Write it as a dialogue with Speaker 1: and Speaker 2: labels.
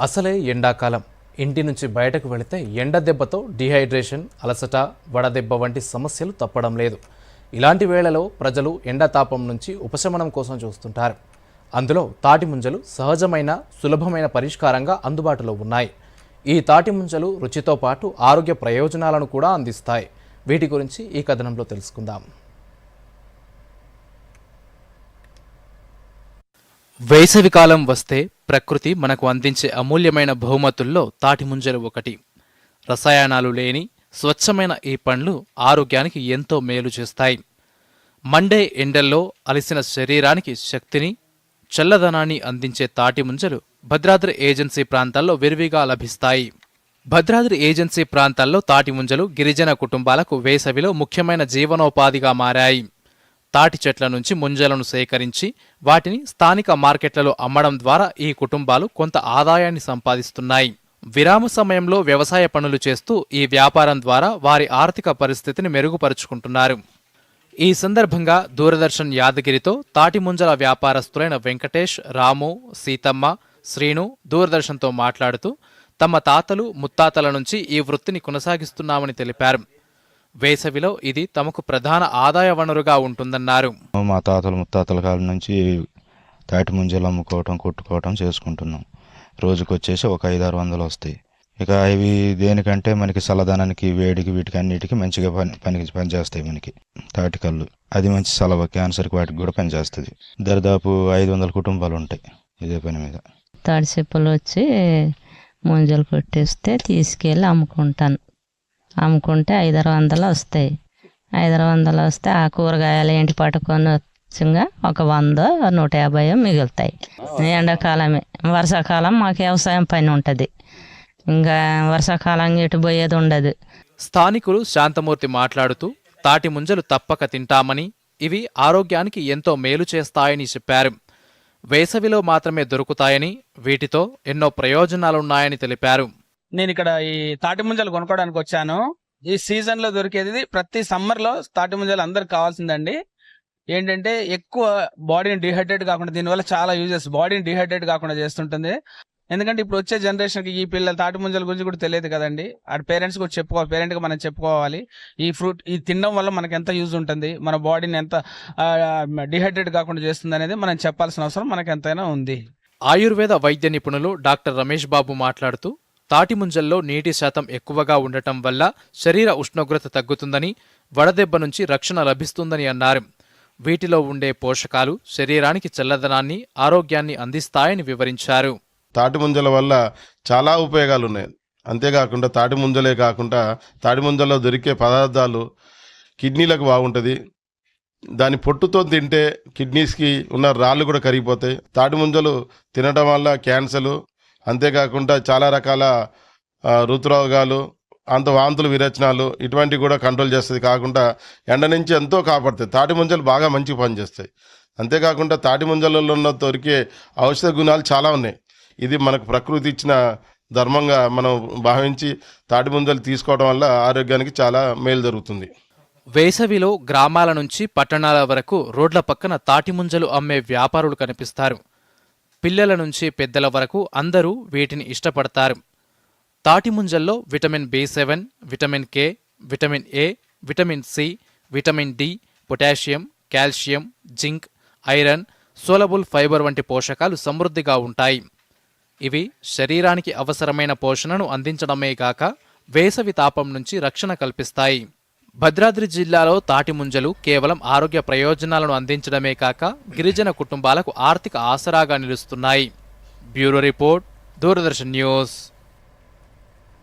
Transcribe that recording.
Speaker 1: అసలే ఎండాకాలం. ఇంటి నుంచి బయటకు వెళితే ఎండ దెబ్బతో డిహైడ్రేషన్ అలసట వడదెబ్బ వంటి సమస్యలు తప్పడం లేదు. ఇలాంటి వేళలో ప్రజలు ఎండ తాపం నుంచి ఉపశమనం కోసం చూస్తుంటారు. అందులో తాటి ముంజలు సహజమైన సులభమైన పరిష్కారంగా అందుబాటులో ఉన్నాయి. ఈ తాటి ముంజలు రుచితో పాటు ఆరోగ్య ప్రయోజనాలను కూడా అందిస్తాయి. వీటి గురించి ఈ కథనంలో తెలుసుకుందాం. వేసవికాలం వస్తే ప్రకృతి మనకు అందించే అమూల్యమైన బహుమతుల్లో తాటి ముంజలు ఒకటి. రసాయనాలు లేని స్వచ్ఛమైన ఈ పండ్లు ఆరోగ్యానికి ఎంతో మేలు చేస్తాయి. మండే ఎండల్లో అలిసిన శరీరానికి శక్తిని చల్లదనాన్ని అందించే తాటి ముంజలు భద్రాద్రి ఏజెన్సీ ప్రాంతాల్లో విరివిగా లభిస్తాయి. భద్రాద్రి ఏజెన్సీ ప్రాంతాల్లో తాటి ముంజలు గిరిజన కుటుంబాలకు వేసవిలో ముఖ్యమైన జీవనోపాధిగా మారాయి. తాటి చెట్ల నుంచి ముంజలను సేకరించి వాటిని స్థానిక మార్కెట్లలో అమ్మడం ద్వారా ఈ కుటుంబాలు కొంత ఆదాయాన్ని సంపాదిస్తున్నాయి. విరామ సమయంలో వ్యవసాయ పనులు చేస్తూ ఈ వ్యాపారం ద్వారా వారి ఆర్థిక పరిస్థితిని మెరుగుపరుచుకుంటున్నారు. ఈ సందర్భంగా దూరదర్శన్ యాదగిరితో తాటి ముంజల వ్యాపారస్తులైన వెంకటేష్ రాము సీతమ్మ శ్రీను దూరదర్శన్తో మాట్లాడుతూ తమ తాతలు ముత్తాతల నుంచి ఈ వృత్తిని కొనసాగిస్తున్నామని తెలిపారు. వేసవిలో ఇది తమకు ప్రధాన ఆదాయ వనరుగా ఉంటుందన్నారు.
Speaker 2: మా తాతల ముత్తాతల కాలం నుంచి తాటి ముంజలు అమ్ముకోవటం కొట్టుకోవటం చేసుకుంటున్నాం. రోజుకి వచ్చేసి ఒక ఐదు ఆరు వందలు వస్తాయి. ఇక ఇవి దేనికంటే మనకి చల్లదనానికి వేడికి వీటికి అన్నిటికీ మంచిగా పని పనికి పనిచేస్తాయి మనకి తాటి కళ్ళు. అది మంచి సలవ క్యాన్సర్కి వాటికి కూడా పనిచేస్తుంది. దరిదాపు ఐదు వందల కుటుంబాలు ఉంటాయి ఇదే పని మీద.
Speaker 3: తాడి చెప్పులు వచ్చి ముంజలు కొట్టేస్తే తీసుకెళ్ళి అమ్ముకుంటాను. అమ్ముకుంటే ఐదారు వందలు వస్తాయి. ఐదారు వందలు వస్తే ఆ కూరగాయలు ఏంటి పట్టుకొని వచ్చంగా ఒక వంద నూట యాభై మిగులుతాయి. ఎండాకాలమే. వర్షాకాలం మాకు వ్యవసాయం పని ఉంటుంది. ఇంకా వర్షాకాలం ఇటు పోయేది ఉండదు.
Speaker 1: స్థానికులు శాంతమూర్తి మాట్లాడుతూ తాటి ముంజలు తప్పక తింటామని ఇవి ఆరోగ్యానికి ఎంతో మేలు చేస్తాయని చెప్పారు. వేసవిలో మాత్రమే దొరుకుతాయని వీటితో ఎన్నో ప్రయోజనాలున్నాయని తెలిపారు.
Speaker 4: నేను ఇక్కడ ఈ తాటి ముంజలు కొనుక్కోవడానికి వచ్చాను. ఈ సీజన్లో దొరికేది ప్రతి సమ్మర్లో తాటి ముంజలు అందరికి కావాల్సిందండి. ఏంటంటే ఎక్కువ బాడీని డిహైడ్రేట్ కాకుండా దీనివల్ల చాలా యూజెస్ బాడీని డిహైడ్రేట్ కాకుండా చేస్తుంటుంది. ఎందుకంటే ఇప్పుడు వచ్చే జనరేషన్కి ఈ పిల్లలు తాటి ముంజల గురించి కూడా తెలియదు కదండి. ఆ పేరెంట్స్ కూడా చెప్పుకోవాలి పేరెంట్ మనం చెప్పుకోవాలి. ఈ ఫ్రూట్ ఈ తినడం వల్ల మనకి ఎంత యూజ్ ఉంటుంది. మన బాడీని ఎంత డిహైడ్రేట్ కాకుండా చేస్తుంది అనేది మనం చెప్పాల్సిన అవసరం మనకు ఎంతైనా ఉంది.
Speaker 1: ఆయుర్వేద వైద్య నిపుణులు డాక్టర్ రమేష్ బాబు మాట్లాడుతూ తాటిముంజల్లో నీటి శాతం ఎక్కువగా ఉండటం వల్ల శరీర ఉష్ణోగ్రత తగ్గుతుందని వడదెబ్బ నుంచి రక్షణ లభిస్తుందని అన్నారు. వీటిలో ఉండే పోషకాలు శరీరానికి చల్లదనాన్ని ఆరోగ్యాన్ని అందిస్తాయని వివరించారు.
Speaker 5: తాటి ముంజల వల్ల చాలా ఉపయోగాలు ఉన్నాయి అంతేకాకుండా తాటి ముంజలే కాకుండా తాటి ముంజల్లో దొరికే పదార్థాలు కిడ్నీలకు బాగుంటుంది. దాని పొట్టుతో తింటే కిడ్నీస్కి ఉన్న రాళ్ళు కూడా కరిగిపోతాయి. తాటి ముంజలు తినడం వల్ల క్యాన్సర్లు అంతేకాకుండా చాలా రకాల రుతురోగాలు ఋతురోగాలు అంత వాంతులు విరచనాలు ఇటువంటివి కూడా కంట్రోల్ చేస్తుంది. కాకుండా ఎండ నుంచి ఎంతో కాపాడుతాయి తాటి ముంజలు బాగా మంచి పనిచేస్తాయి. అంతేకాకుండా తాటి ముంజలలో ఉన్న దొరికే ఔషధ గుణాలు చాలా ఉన్నాయి. ఇది మనకు ప్రకృతి ఇచ్చిన ధర్మంగా మనం భావించి తాటి ముంజలు తీసుకోవడం వల్ల ఆరోగ్యానికి చాలా మేలు జరుగుతుంది.
Speaker 1: వేసవిలో గ్రామాల నుంచి పట్టణాల వరకు రోడ్ల పక్కన తాటి ముంజలు అమ్మే వ్యాపారులు కనిపిస్తారు. పిల్లల నుంచి పెద్దల వరకు అందరూ వీటిని ఇష్టపడతారు. తాటిముంజల్లో vitamin B seven vitamin K vitamin A vitamin C vitamin D potassium calcium zinc iron soluble fibre వంటి పోషకాలు సమృద్ధిగా ఉంటాయి. ఇవి శరీరానికి అవసరమైన పోషణను అందించడమే కాక వేసవి తాపం నుంచి రక్షణ కల్పిస్తాయి. భద్రాద్రి జిల్లాలో తాటి ముంజలు కేవలం ఆరోగ్య ప్రయోజనాలను అందించడమే కాక గిరిజన కుటుంబాలకు ఆర్థిక ఆసరాగా నిలుస్తున్నాయి. Bureau report Doordarshan news.